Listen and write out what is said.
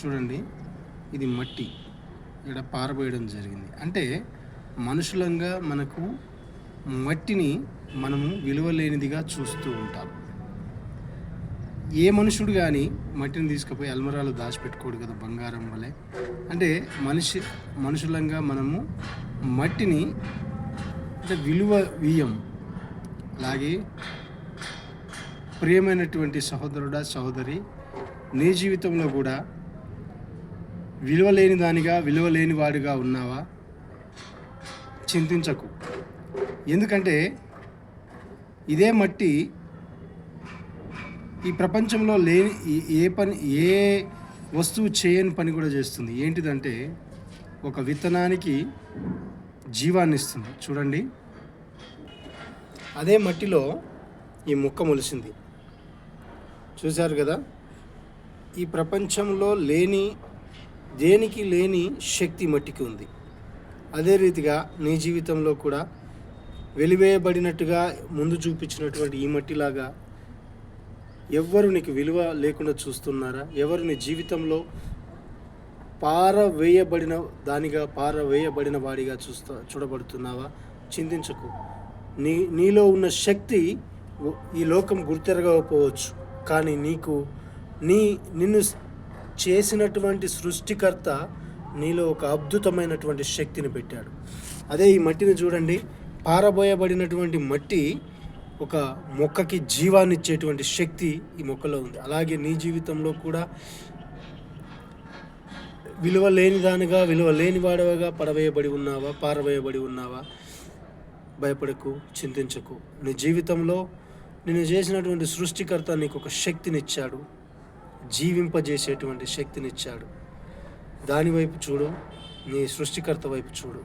చూడండి. ఇది మట్టి. ఇక్కడ పారబోయడం జరిగింది. అంటే మనుషులంగా మనకు మట్టిని మనము విలువలేనిదిగా చూస్తూ ఉంటాం. ఏ మనుషుడు కానీ మట్టిని తీసుకుపోయి అల్మరాలు దాచిపెట్టుకోడు కదా బంగారం వలె. అంటే మనిషి మనుషులంగా మనము మట్టిని అంటే విలువ వీయం అలాగే ప్రియమైనటువంటి సహోదరుడా సహోదరి నీ జీవితంలో కూడా విలువలేని దానిగా విలువలేని వాడిగా ఉన్నావా? చింతించకు. ఎందుకంటే ఇదే మట్టి ఈ ప్రపంచంలో లేని ఏ పని ఏ వస్తువు చేయని పని కూడా చేస్తుంది. ఏంటిదంటే ఒక విత్తనానికి జీవాన్ని ఇస్తుంది. చూడండి. అదే మట్టిలో ఈ మొక్క మొలిసింది. చూశారు కదా? ఈ ప్రపంచంలో లేని దేనికి లేని శక్తి మట్టికి ఉంది. అదే రీతిగా నీ జీవితంలో కూడా వెలివేయబడినట్టుగా ముందు చూపించినటువంటి ఈ మట్టిలాగా ఎవ్వరు నీకు విలువ లేకుండా చూస్తున్నారా? ఎవరు నీ జీవితంలో పారవేయబడిన దానిగా పారవేయబడిన వాడిగా చూస్తా చూడబడుతున్నావా? చింతించకు. నీ నీలో ఉన్న శక్తి ఈ లోకం గుర్తెరగకపోవచ్చు. కానీ నీకు నీ నిన్ను చేసినటువంటి సృష్టికర్త నీలో ఒక అద్భుతమైనటువంటి శక్తిని పెట్టాడు. అదే ఈ మట్టిని చూడండి. పారబోయబడినటువంటి మట్టి ఒక మొక్కకి జీవాన్ని ఇచ్చేటువంటి శక్తి ఈ మొక్కలో ఉంది. అలాగే నీ జీవితంలో కూడా విలువ లేనిదానిగా విలువ లేని వాడవగా పడవేయబడి ఉన్నావా పారవేయబడి ఉన్నావా? భయపడకు చింతించకు. నీ జీవితంలో నేను చేసినటువంటి సృష్టికర్త నీకు ఒక శక్తినిచ్చాడు జీవింపజేసేటువంటి శక్తినిచ్చాడు. దాని వైపు చూడు నీ సృష్టికర్త వైపు చూడు.